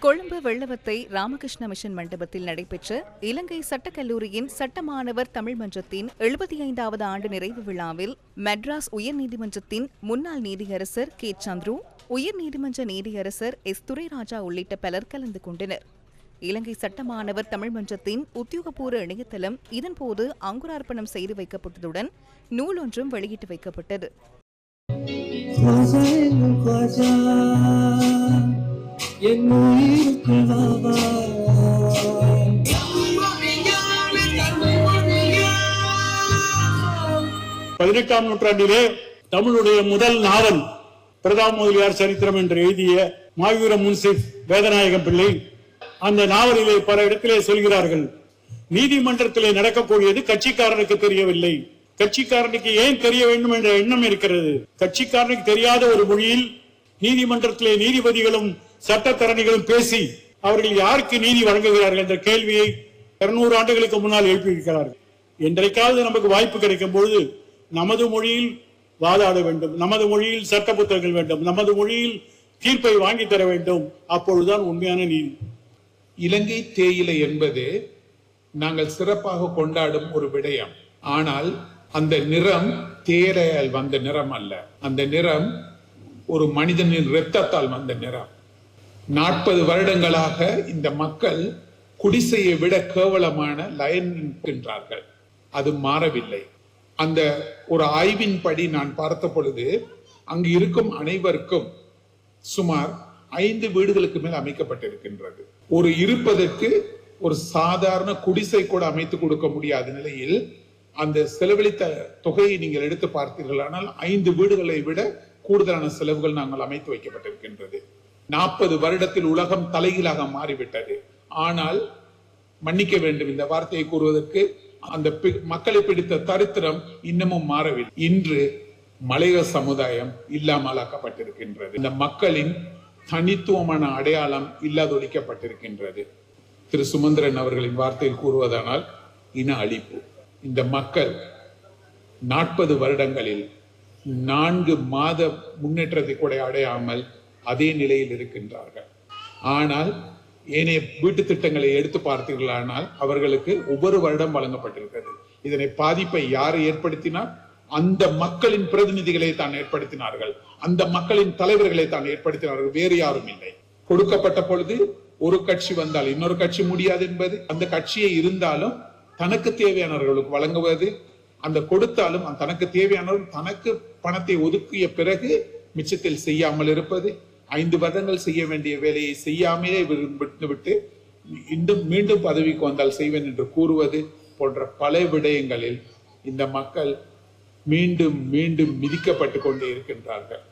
Colombo Wellawatte Ramakrishna mission மண்டபத்தில் நடைபெற்ற இலங்கை சட்டக்கல்லூரியின் சட்டமாணவர் தமிழ் மன்றத்தின் எழுபத்தி ஐந்தாவது ஆண்டு நிறைவு விழாவில் மெட்ராஸ் உயர்நீதிமன்றத்தின் முன்னாள் நீதியரசர் கே. சந்துரு உயர்நீதிமன்ற நீதியரசர் எஸ். துரைராஜா உள்ளிட்ட பலர் கலந்து கொண்டனர். இலங்கை சட்டமாணவர் தமிழ் மன்றத்தின் உத்தியோகபூர்வ இணையதளம் இதன்போது அங்குரார்ப்பணம் செய்து வைக்கப்பட்டதுடன் நூல் ஒன்றும் வெளியிட்டு வைக்கப்பட்டது. என் உயிருக்குள் பதினெட்டாம் நூற்றாண்டிலே தமிழுடைய முதல் நாவல் பிரதாப் முதலியார் சரித்திரம் என்று எழுதிய மாயூர முன்சிப் வேதநாயகம் பிள்ளை அந்த நாவலிலே பல இடத்திலே சொல்கிறார்கள் நீதிமன்றத்திலே நடக்கக்கூடியது கட்சிக்காரனுக்கு தெரியவில்லை. கட்சிக்காரனுக்கு ஏன் தெரிய வேண்டும் என்ற எண்ணம் இருக்கிறது? கட்சிக்காரனுக்கு தெரியாத ஒரு மொழியில் நீதிமன்றத்திலே நீதிபதிகளும் சட்டத்தரணிகளும் பேசி அவர்கள் யாருக்கு நீதி வழங்குகிறார்கள் என்ற கேள்வியை இருநூறு ஆண்டுகளுக்கு முன்னால் எழுப்பியிருக்கிறார்கள். என்றைக்காவது நமக்கு வாய்ப்பு கிடைக்கும் பொழுது நமது மொழியில் வாதாட வேண்டும். நமது மொழியில் சட்ட புத்தகங்கள் வேண்டும். நமது மொழியில் தீர்ப்பை வாங்கி தர வேண்டும். அப்பொழுதுதான் உண்மையான நீதி. இலங்கை தேயிலை என்பது நாங்கள் சிறப்பாக கொண்டாடும் ஒரு விடயம். ஆனால் அந்த நிறம் தேரையால் வந்த நிறம் அல்ல. அந்த நிறம் ஒரு மனிதனின் இரத்தத்தால் வந்த நிறம். நாற்பது வருடங்களாக இந்த மக்கள் குடிசையை விட கேவலமான லயன் நிற்கின்றார்கள். அது மாறவில்லை. அந்த ஒரு ஆய்வின்படி நான் பார்த்த பொழுது அங்கு இருக்கும் அனைவருக்கும் சுமார் ஐந்து வீடுகளுக்கு மேல் அமைக்கப்பட்டிருக்கின்றது. ஒரு இருப்பதற்கு ஒரு சாதாரண குடிசை கூட அமைத்து கொடுக்க முடியாத நிலையில் அந்த செலவழித்த தொகையை நீங்கள் எடுத்து பார்த்தீர்களானால் ஐந்து வீடுகளை விட கூடுதலான செலவுகள் நாங்கள் அமைத்து வைக்கப்பட்டிருக்கின்றது. நாற்பது வருடத்தில் உலகம் தலைகீழாக மாறிவிட்டது. ஆனால் மன்னிக்க வேண்டும் இந்த வார்த்தையை கூறுவதற்கு அந்த பி- மக்களை பிடித்த தரித்திரம் இன்னமும் மாறவில்லை. இன்று மலைய சமுதாயம் இல்லாமலாக்கப்பட்டிருக்கின்றது. இந்த மக்களின் தனித்துவமான அடையாளம் இல்லாதொழிக்கப்பட்டிருக்கின்றது. திரு. சுமந்திரன் அவர்களின் வார்த்தையில் கூறுவதானால் இன அழிப்பு. இந்த மக்கள் நாற்பது வருடங்களில் நான்கு மாத முன்னேற்றத்தை கூட அடையாமல் அதே நிலையில் இருக்கின்றார்கள். ஆனால் ஏனைய வீட்டு திட்டங்களை எடுத்து பார்த்தீர்களானால் அவர்களுக்கு ஒவ்வொரு வருடம் வழங்கப்பட்டிருக்கிறது. இதனை பாதிப்பை யார் ஏற்படுத்தினார்? அந்த மக்களின் பிரதிநிதிகளை தான் ஏற்படுத்தினார்கள். அந்த மக்களின் தலைவர்களை தான் ஏற்படுத்தினார்கள். வேறு யாரும் இல்லை. கொடுக்கப்பட்ட பொழுது ஒரு கட்சி வந்தால் இன்னொரு கட்சி முடியாது என்பது அந்த கட்சியே இருந்தாலும் தனக்கு தேவையானவர்களுக்கு வழங்குவது அந்த கொடுத்தாலும் தனக்கு தேவையானவர்கள் தனக்கு பணத்தை ஒதுக்கிய பிறகு மிச்சத்தில் செய்யாமல் இருப்பது ஐந்து வருடங்கள் செய்ய வேண்டிய வேலையை செய்யாமலே விட்டு இன்னும் மீண்டும் பதவிக்கு வந்தால் செய்வேன் என்று கூறுவது போன்ற பல விடயங்களில் இந்த மக்கள் மீண்டும் மீண்டும் மிதிக்கப்பட்டு கொண்டே இருக்கின்றார்கள்.